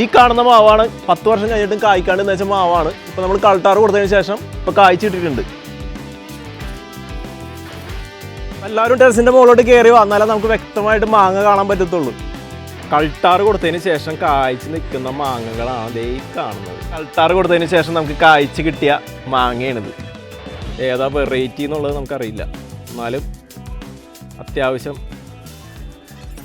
ഈ കാണുന്ന മാവാണ്. പത്ത് വർഷം കഴിഞ്ഞിട്ടും കായ്ക്കാണ്ട് എന്ന് വെച്ച മാവാണ്. ഇപ്പൊ നമ്മൾ കളട്ടാറ് കൊടുത്തതിന് ശേഷം ഇപ്പൊ കായ്ച്ചിട്ടിട്ടുണ്ട് എല്ലാവരും ടെറസിന്റെ മുകളിലോട്ട് കയറി വന്നാലേ നമുക്ക് വ്യക്തമായിട്ട് മാങ്ങ കാണാൻ പറ്റത്തുള്ളൂ. കൾട്ടാറ് കൊടുത്തതിന് ശേഷം കായ്ച്ച് നിൽക്കുന്ന മാങ്ങകളാണ് ദേ കാണുന്നത്. കൾട്ടാറ് കൊടുത്തതിന് ശേഷം നമുക്ക് കായ്ച്ച് കിട്ടിയ മാങ്ങയാണിത്. ഏതാ വെറൈറ്റി എന്നുള്ളത് നമുക്കറിയില്ല. എന്നാലും അത്യാവശ്യം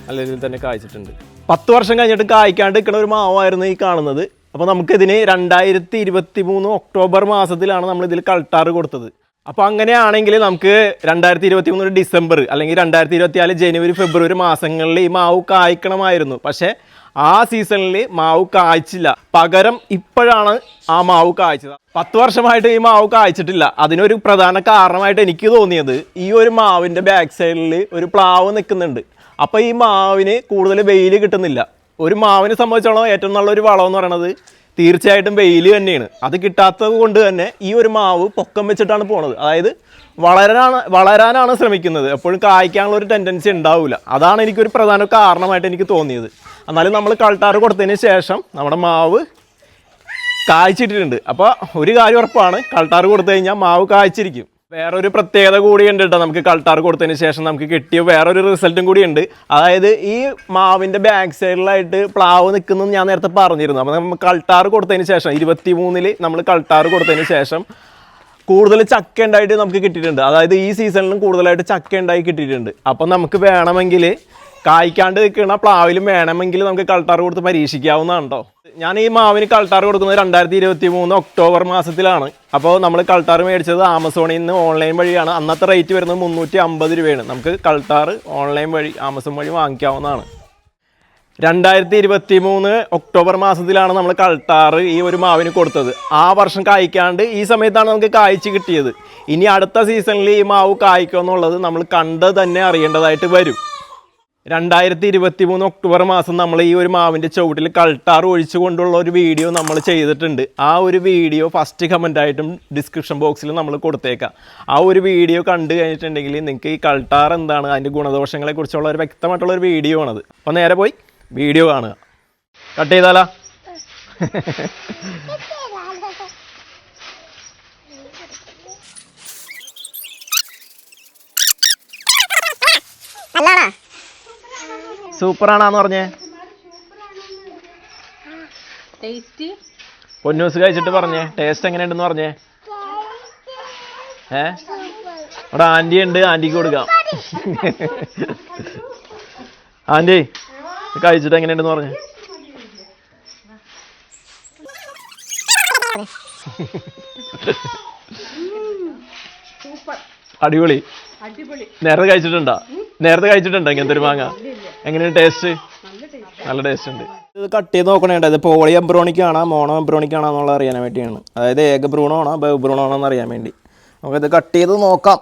നല്ല രീതിയിൽ തന്നെ കായ്ച്ചിട്ടുണ്ട്. പത്ത് വർഷം കഴിഞ്ഞിട്ട് കായ്ക്കാണ്ട് നിൽക്കുന്ന ഒരു മാവായിരുന്നു ഈ കാണുന്നത്. അപ്പോൾ നമുക്കിതിന് രണ്ടായിരത്തി ഇരുപത്തി മൂന്ന് ഒക്ടോബർ മാസത്തിലാണ് നമ്മൾ ഇതിൽ കൾട്ടാറ് കൊടുത്തത്. അപ്പോൾ അങ്ങനെയാണെങ്കിൽ നമുക്ക് രണ്ടായിരത്തി ഇരുപത്തി മൂന്ന് ഡിസംബർ അല്ലെങ്കിൽ രണ്ടായിരത്തി ഇരുപത്തി നാല് ജനുവരി ഫെബ്രുവരി മാസങ്ങളിൽ ഈ മാവ് കായ്ക്കണമായിരുന്നു. പക്ഷേ ആ സീസണിൽ മാവ് കായ്ച്ചില്ല. പകരം ഇപ്പോഴാണ് ആ മാവ് കായ്ച്ചത്. പത്ത് വർഷമായിട്ട് ഈ മാവ് കായ്ച്ചിട്ടില്ല. അതിനൊരു പ്രധാന കാരണമായിട്ട് എനിക്ക് തോന്നിയത് ഈ ഒരു മാവിന്റെ ബാക്ക് സൈഡിൽ ഒരു പ്ലാവ് നിൽക്കുന്നുണ്ട്. അപ്പോൾ ഈ മാവിന് കൂടുതൽ വെയിൽ കിട്ടുന്നില്ല. ഒരു മാവിനെ സംബന്ധിച്ചോളം ഏറ്റവും നല്ലൊരു വളം എന്ന് പറയുന്നത് തീർച്ചയായിട്ടും വെയിൽ തന്നെയാണ്. അത് കിട്ടാത്തത് കൊണ്ട് തന്നെ ഈ ഒരു മാവ് പൊക്കം വെച്ചിട്ടാണ് പോണത്. അതായത് വളരാനാണ് വളരാനാണ് ശ്രമിക്കുന്നത്. എപ്പോഴും കായ്ക്കാനുള്ള ഒരു ടെൻഡൻസി ഉണ്ടാവില്ല അതാണ് എനിക്കൊരു പ്രധാന കാരണമായിട്ട് എനിക്ക് തോന്നിയത്. എന്നാലും നമ്മൾ കളട്ടാറ് കൊടുത്തതിന് ശേഷം നമ്മുടെ മാവ് കായ്ച്ചിട്ടിട്ടുണ്ട്. അപ്പോൾ ഒരു കാര്യം ഉറപ്പാണ് കളട്ടാറ് കൊടുത്തു കഴിഞ്ഞാൽ മാവ് കായ്ച്ചിരിക്കും. വേറൊരു പ്രത്യേകത കൂടി ഉണ്ട് കേട്ടോ നമുക്ക് കൾട്ടാർ കൊടുത്തതിന് ശേഷം നമുക്ക് കിട്ടിയ വേറൊരു റിസൾട്ടും കൂടി ഉണ്ട്. അതായത് ഈ മാവിന്റെ ബാക്ക് സൈഡിലായിട്ട് പ്ലാവ് നിൽക്കുന്നു ഞാൻ നേരത്തെ പറഞ്ഞിരുന്നു. അപ്പോൾ നമ്മൾ കൾട്ടാർ കൊടുത്തതിന് ശേഷം ഇരുപത്തി മൂന്നിൽ നമ്മൾ കൾട്ടാർ കൊടുത്തതിന് ശേഷം കൂടുതൽ ചക്ക ഉണ്ടായിട്ട് നമുക്ക് കിട്ടിയിട്ടുണ്ട്. അതായത് ഈ സീസണിലും കൂടുതലായിട്ട് ചക്ക ഉണ്ടായി കിട്ടിയിട്ടുണ്ട്. അപ്പം നമുക്ക് വേണമെങ്കിൽ കായ്ക്കാണ്ട് നിൽക്കുന്ന പ്ലാവിലും വേണമെങ്കിൽ നമുക്ക് കൾട്ടാർ കൊടുത്ത് പരീക്ഷിക്കാവുന്നതാണ് കേട്ടോ ഞാൻ ഈ മാവിന് കൾട്ടാർ കൊടുക്കുന്നത് രണ്ടായിരത്തി ഇരുപത്തി മൂന്ന് ഒക്ടോബർ മാസത്തിലാണ്. അപ്പോൾ നമ്മൾ കൾട്ടാർ മേടിച്ചത് ആമസോണിൽ നിന്ന് ഓൺലൈൻ വഴിയാണ്. അന്നത്തെ റേറ്റ് വരുന്നത് മുന്നൂറ്റി അമ്പത് രൂപയാണ്. നമുക്ക് കൾട്ടാർ ഓൺലൈൻ വഴി ആമസോൺ വഴി വാങ്ങിക്കാവുന്നതാണ്. രണ്ടായിരത്തി ഇരുപത്തി മൂന്ന് ഒക്ടോബർ മാസത്തിലാണ് നമ്മൾ കൾട്ടാർ ഈ ഒരു മാവിന് കൊടുത്തത്. ആ വർഷം കായ്ക്കാണ്ട് ഈ സമയത്താണ് നമുക്ക് കായ്ച്ച് കിട്ടിയത്. ഇനി അടുത്ത സീസണിൽ ഈ മാവ് കായ്ക്കുമെന്നുള്ളത് നമ്മൾ കണ്ട് തന്നെ അറിയേണ്ടതായിട്ട് വരും. രണ്ടായിരത്തി ഇരുപത്തി മൂന്ന് ഒക്ടോബർ മാസം നമ്മൾ ഈ ഒരു മാവിന്റെ ചുവട്ടിൽ കൾട്ടാർ ഒഴിച്ചു കൊണ്ടുള്ള ഒരു വീഡിയോ നമ്മൾ ചെയ്തിട്ടുണ്ട്. ആ ഒരു വീഡിയോ ഫസ്റ്റ് കമന്റായിട്ടും ഡിസ്ക്രിപ്ഷൻ ബോക്സിൽ നമ്മൾ കൊടുത്തേക്കാം. ആ ഒരു വീഡിയോ കണ്ടു കഴിഞ്ഞിട്ടുണ്ടെങ്കിൽ നിങ്ങൾക്ക് ഈ കൾട്ടാർ എന്താണ് അതിന്റെ ഗുണദോഷങ്ങളെ കുറിച്ചുള്ള ഒരു വ്യക്തമായിട്ടുള്ള ഒരു വീഡിയോ ആണത്. അപ്പോൾ നേരെ പോയി വീഡിയോ കാണുക. കട്ട് ചെയ്താലാ? അല്ലാടാ സൂപ്പറാണാന്ന് പറഞ്ഞേ. ടേസ്റ്റ്? പൊന്നൂസ് കഴിച്ചിട്ട് പറഞ്ഞേ. ടേസ്റ്റ് എങ്ങനെയുണ്ടെന്ന് പറഞ്ഞേ. ഏ? ഇവിടെ ആന്റി ഉണ്ട് ആന്റിക്ക് കൊടുക്കാം. ആന്റി കഴിച്ചിട്ട് എങ്ങനെയുണ്ടെന്ന് പറഞ്ഞേ. അടിപൊളി. അടിപൊളി. നേരത്തെ കഴിച്ചിട്ടുണ്ടോ? നേരത്തെ കഴിച്ചിട്ടുണ്ടോ ഇങ്ങനത്തെ ഒരു മാങ്ങ? എങ്ങനെയാണ് ടേസ്റ്റ് നല്ല ടേസ്റ്റ് ഉണ്ട്. ഇത് കട്ട് ചെയ്ത് നോക്കണേണ്ട ഇത് പോളി എംബ്രോണിക്കാണോ മോണോ എംബ്രോണിക്കാണോ എന്നുള്ളത് അറിയാൻ വേണ്ടിയാണ്. അതായത് ഏക ബ്രൂണോ ആണോ ബഹു ബ്രൂണോ ആണോ എന്ന് അറിയാൻ വേണ്ടി. നമുക്കിത് കട്ട് ചെയ്ത് നോക്കാം.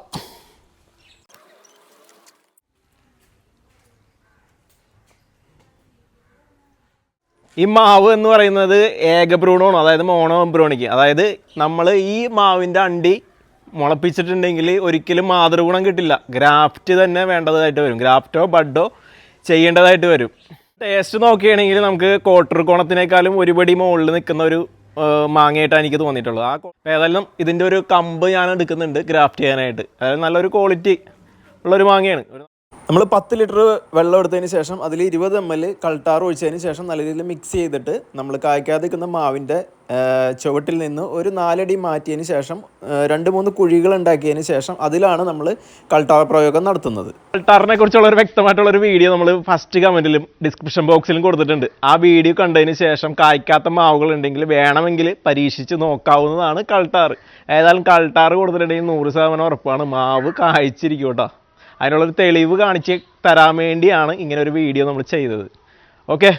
ഈ മാവ് എന്ന് പറയുന്നത് ഏക ഏകഭ്രൂണമാണ് അതായത് മോണോ എംബ്രോണിക്ക് അതായത് നമ്മൾ ഈ മാവിന്റെ അണ്ടി മുളപ്പിച്ചിട്ടുണ്ടെങ്കിൽ ഒരിക്കലും മാതൃഗുണം കിട്ടില്ല. ഗ്രാഫ്റ്റ് തന്നെ വേണ്ടതായിട്ട് വരും. ഗ്രാഫ്റ്റോ ബഡോ ചെയ്യേണ്ടതായിട്ട് വരും. ടേസ്റ്റ് നോക്കുകയാണെങ്കിൽ നമുക്ക് കോട്ടർ കോണത്തിനേക്കാളും ഒരുപടി മുകളിൽ നിൽക്കുന്ന ഒരു മാങ്ങയായിട്ടാണ് എനിക്ക് തോന്നിയിട്ടുള്ളത്. ആ ഏതായാലും ഇതിന്റെ ഒരു കമ്പ് ഞാൻ എടുക്കുന്നുണ്ട് ഗ്രാഫ്റ്റ് ചെയ്യാനായിട്ട്. അതായത് നല്ലൊരു ക്വാളിറ്റി ഉള്ളൊരു മാങ്ങയാണ്. നമ്മൾ പത്ത് ലിറ്റർ വെള്ളം എടുത്തതിന് ശേഷം അതിൽ ഇരുപത് എം എൽ കൾട്ടാർ ഒഴിച്ചതിന് ശേഷം നല്ല രീതിയിൽ മിക്സ് ചെയ്തിട്ട് നമ്മൾ കായ്ക്കാതെ നിൽക്കുന്ന മാവിന്റെ ചുവട്ടിൽ നിന്ന് ഒരു നാലടി മാറ്റിയതിന് ശേഷം രണ്ട് മൂന്ന് കുഴികൾ ഉണ്ടാക്കിയതിന് ശേഷം അതിലാണ് നമ്മൾ കൾട്ടാർ പ്രയോഗം നടത്തുന്നത്. കൾട്ടാറിനെ കുറിച്ചുള്ള ഒരു വ്യക്തമായിട്ടുള്ള ഒരു വീഡിയോ നമ്മൾ ഫസ്റ്റ് കമന്റിലും ഡിസ്ക്രിപ്ഷൻ ബോക്സിലും കൊടുത്തിട്ടുണ്ട്. ആ വീഡിയോ കണ്ടതിന് ശേഷം കായ്ക്കാത്ത മാവുകൾ ഉണ്ടെങ്കിൽ വേണമെങ്കിൽ പരീക്ഷിച്ച് നോക്കാവുന്നതാണ് കൾട്ടാർ ഏതായാലും കൾട്ടാർ കൊടുത്തിട്ടുണ്ടെങ്കിൽ നൂറ് ശതമാനം ഉറപ്പാണ്. മാവ് കായ്ച്ചിരിക്കും കേട്ടോ. അതിനുള്ളൊരു തെളിവ് കാണിച്ച് തരാൻ വേണ്ടിയാണ് ഇങ്ങനെ ഒരു വീഡിയോ നമ്മൾ ചെയ്തത്. ഓക്കെ